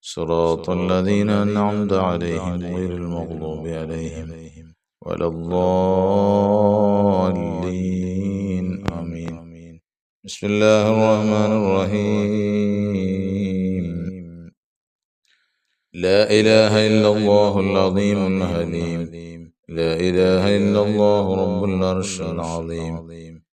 صراط الذين أنعمت عليهم غير المغضوب عليهم ولا الضالين. آمين. بسم الله الرحمن الرحيم. لا إله إلا الله العظيم الحليم. لا إله إلا الله رب العرش العظيم.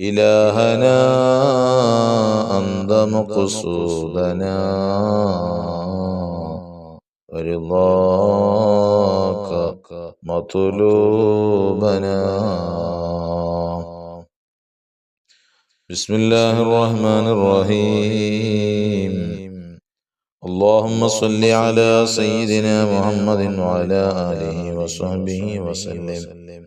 إلهنا أنت مقصودنا ورضاك مطلوبنا. بسم الله الرحمن الرحيم. اللهم صل على سيدنا محمد وعلى آله وصحبه وسلم.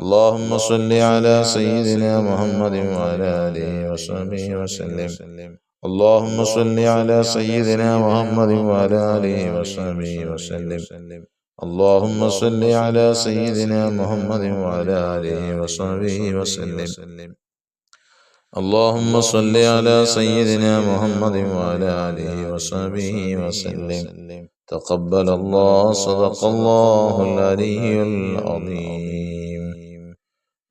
اللهم صل على سيدنا محمد وعلى آله وصحبه وسلم. اللهم صل على سيدنا محمد وعلى آله وصحبه وسلم. اللهم صل على سيدنا محمد وعلى آله وصحبه وسلم. اللهم صل على سيدنا محمد وعلى آله وصحبه وسلم. تقبل الله صدق الله العلي العظيم.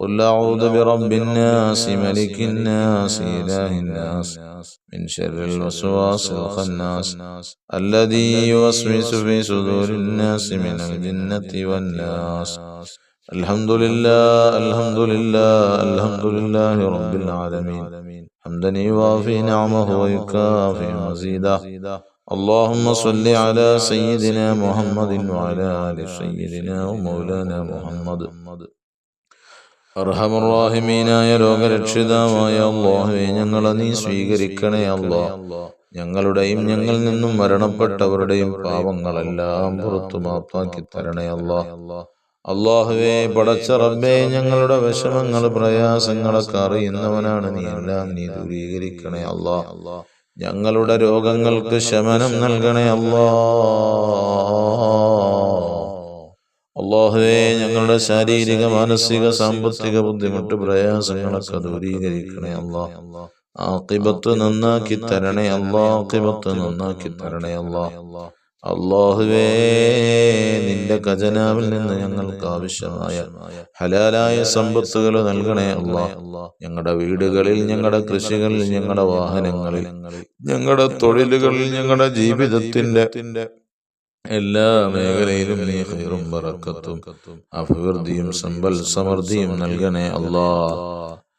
قل أعوذ برب الناس ملك الناس إله الناس من شر الوسواس الخناس الذي يوسوس في صدور الناس من الجنة والناس الحمد لله الحمد لله الحمد لله رب العالمين حمدا يوافي نعمه ويكافئ مزيدا اللهم صل على سيدنا محمد وعلى آل سيدنا ومولانا محمد അർഹമറാഹിമീനായ ലോകരക്ഷിതാവായ അള്ളാഹുവെ ഞങ്ങളെ നീ സ്വീകരിക്കണേ അള്ളാഹ് ഞങ്ങളുടെയും ഞങ്ങളിൽ നിന്നും മരണപ്പെട്ടവരുടെയും പാവങ്ങളെല്ലാം പുറത്തു മാപ്പാക്കി തരണേ അള്ളാഹ് അള്ളാഹുവെ പടച്ച റബ്ബേ ഞങ്ങളുടെ വിഷമങ്ങൾ പ്രയാസങ്ങളൊക്കെ അറിയുന്നവനാണ് നീ. എല്ലാം നീ ദൂരീകരിക്കണേ അള്ളാഹ് ഞങ്ങളുടെ രോഗങ്ങൾക്ക് ശമനം നൽകണേ അല്ലാ അള്ളാഹുവേ ഞങ്ങളുടെ ശാരീരിക മാനസിക സാമ്പത്തിക ബുദ്ധിമുട്ട് പ്രയാസങ്ങളൊക്കെ ദൂരീകരിക്കണേ അള്ളാഹ്. ആക്കിബത്ത് നന്നാക്കി തരണേ അള്ളാ ആക്കിബത്ത് നന്നാക്കി തരണേ അള്ളാ അള്ളാഹുവേ നിന്റെ ഖജനാവിൽ നിന്ന് ഞങ്ങൾക്ക് ആവശ്യമായ ഹലാലായ സമ്പത്തുകൾ നൽകണേ അള്ളാ ഞങ്ങളുടെ വീടുകളിൽ ഞങ്ങളുടെ കൃഷികളിൽ ഞങ്ങളുടെ വാഹനങ്ങളിൽ ഞങ്ങളുടെ തൊഴിലുകളിൽ ഞങ്ങളുടെ ജീവിതത്തിന്റെ എല്ലാ മേഖലയിലും നീ ഹൈറും ബറക്കത്തും അഭിവൃദ്ധിയും സമ്പൽ സമൃദ്ധിയും നൽകണേ അല്ലാ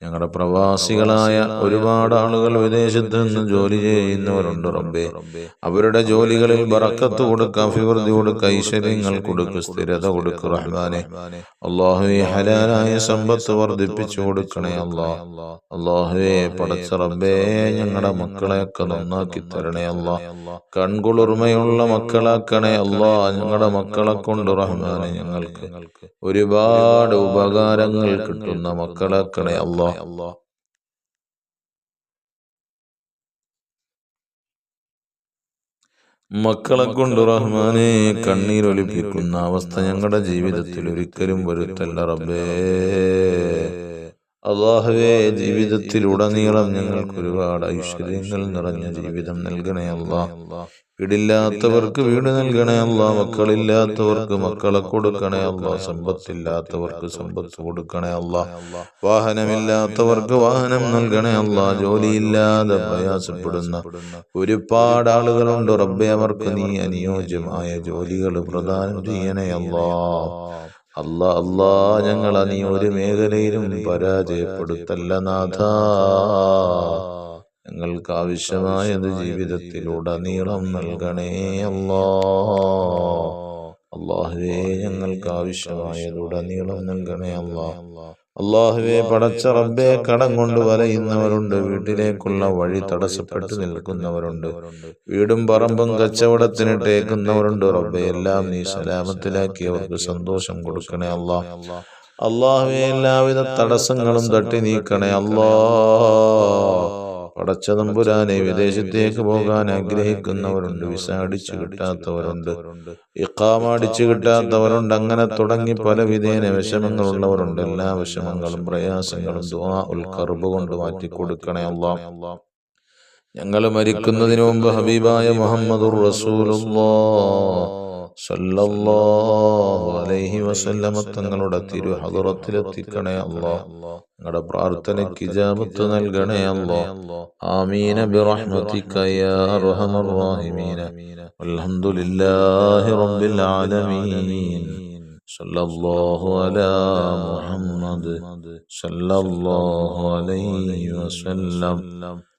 ഞങ്ങളുടെ പ്രവാസികളായ ഒരുപാട് ആളുകൾ വിദേശത്ത് നിന്ന് ജോലി ചെയ്യുന്നവരുണ്ട് റബ്ബേ. അവരുടെ ജോലികളിൽ ബറക്കത്ത് കൊടുക്ക അഭിവൃദ്ധി കൊടുക്ക ഐശ്വര്യങ്ങൾ കൊടുക്ക് സ്ഥിരത കൊടുക്ക് റഹ്മാനെ. അള്ളാഹുവെ ഹലാലായ സമ്പത്ത് വർദ്ധിപ്പിച്ചു കൊടുക്കണേ അല്ലാ അള്ളാഹുവെ പടച്ച റബ്ബേ ഞങ്ങളുടെ മക്കളെയൊക്കെ നന്നാക്കി തരണേ അല്ലാ കൺകുളിർമയുള്ള മക്കളാക്കണേ അല്ലാ ഞങ്ങളുടെ മക്കളെ കൊണ്ട് റഹ്മാനെ ഞങ്ങൾക്ക് ഒരുപാട് ഉപകാരങ്ങൾ കിട്ടുന്ന മക്കളാക്കണേ അല്ലാ അല്ലാ മക്കളെ കൊണ്ട് റഹ്മാനെ കണ്ണീരൊലിപ്പിക്കുന്ന അവസ്ഥ ഞങ്ങളുടെ ജീവിതത്തിൽ ഒരിക്കലും വരുത്തല്ല റബ്ബേ. അള്ളാഹുവേ ജീവിതത്തിലുടനീളം ഞങ്ങൾക്ക് ഒരുപാട് ഐശ്വര്യങ്ങൾ നിറഞ്ഞ ജീവിതം നൽകണേ അല്ലാ വീടില്ലാത്തവർക്ക് വീട് നൽകണേ അല്ല മക്കളില്ലാത്തവർക്ക് മക്കളെ കൊടുക്കണേ അല്ല സമ്പത്തില്ലാത്തവർക്ക് സമ്പത്ത് കൊടുക്കണേ അല്ല വാഹനമില്ലാത്തവർക്ക് വാഹനം നൽകണേ അല്ല ജോലിയില്ലാതെ പ്രയാസപ്പെടുന്ന ഒരുപാട് ആളുകളുണ്ട്. റബ്ബെ അവർക്ക് നീ അനുയോജ്യമായ ജോലികൾ പ്രദാനം ചെയ്യണേ അല്ലാ അല്ല അല്ലാ ഞങ്ങൾ നീ ഒരു മേഖലയിലും പരാജയപ്പെടുത്തല്ല നാഥ. ഞങ്ങൾക്ക് ആവശ്യമായത് ജീവിതത്തിലുടനീളം നൽകണേ അല്ലാ. അള്ളാഹുവേ ഞങ്ങൾക്ക് ആവശ്യമായതുടനീളം നൽകണേ അല്ലാ. അള്ളാഹുവെ പടച്ച റബ്ബെ കടം കൊണ്ട് വലയുന്നവരുണ്ട്. വീട്ടിലേക്കുള്ള വഴി തടസ്സപ്പെട്ടു നിൽക്കുന്നവരുണ്ട്. വീടും പറമ്പും കച്ചവടത്തിനിട്ടേക്കുന്നവരുണ്ട് റബ്ബെ എല്ലാം നീ സലാമത്തിലാക്കി അവർക്ക് സന്തോഷം കൊടുക്കണേ അള്ളാഹ് അള്ളാഹുവെ എല്ലാവിധ തടസ്സങ്ങളും തട്ടി നീക്കണേ അല്ലാ പടച്ച തമ്പുരാനെ വിദേശത്തേക്ക് പോകാൻ ആഗ്രഹിക്കുന്നവരുണ്ട്. വിസ അടിച്ചു കിട്ടാത്തവരുണ്ട്. ഇക്കാമ അടിച്ചു കിട്ടാത്തവരുണ്ട്. അങ്ങനെ തുടങ്ങി പല വിധേന വിഷമങ്ങളുള്ളവരുണ്ട്. എല്ലാ വിഷമങ്ങളും പ്രയാസങ്ങളും ദുവാ ഉൽ കൊണ്ട് മാറ്റി കൊടുക്കണേ അല്ലാം ഞങ്ങൾ മരിക്കുന്നതിന് മുമ്പ് ഹബീബായ മുഹമ്മദുർ റസൂലുള്ളാഹ് സല്ലല്ലാഹു അലൈഹി വസല്ലമ തങ്ങളുടെ തിരു ഹദറത്തിലെത്തിക്കണേ അല്ലോ ഞങ്ങളുടെ പ്രാർത്ഥനയ്ക്ക് ഇജാബത്ത് നൽകണേ അല്ലോ ആമീന ബിറഹ്മതിക യാ അർഹമർ റഹീമീന. വൽഹംദുലില്ലാഹി റബ്ബിൽ ആലമീൻ. സല്ലല്ലാഹു അലാ മുഹമ്മദ് സല്ലല്ലാഹു അലൈഹി വസല്ലം.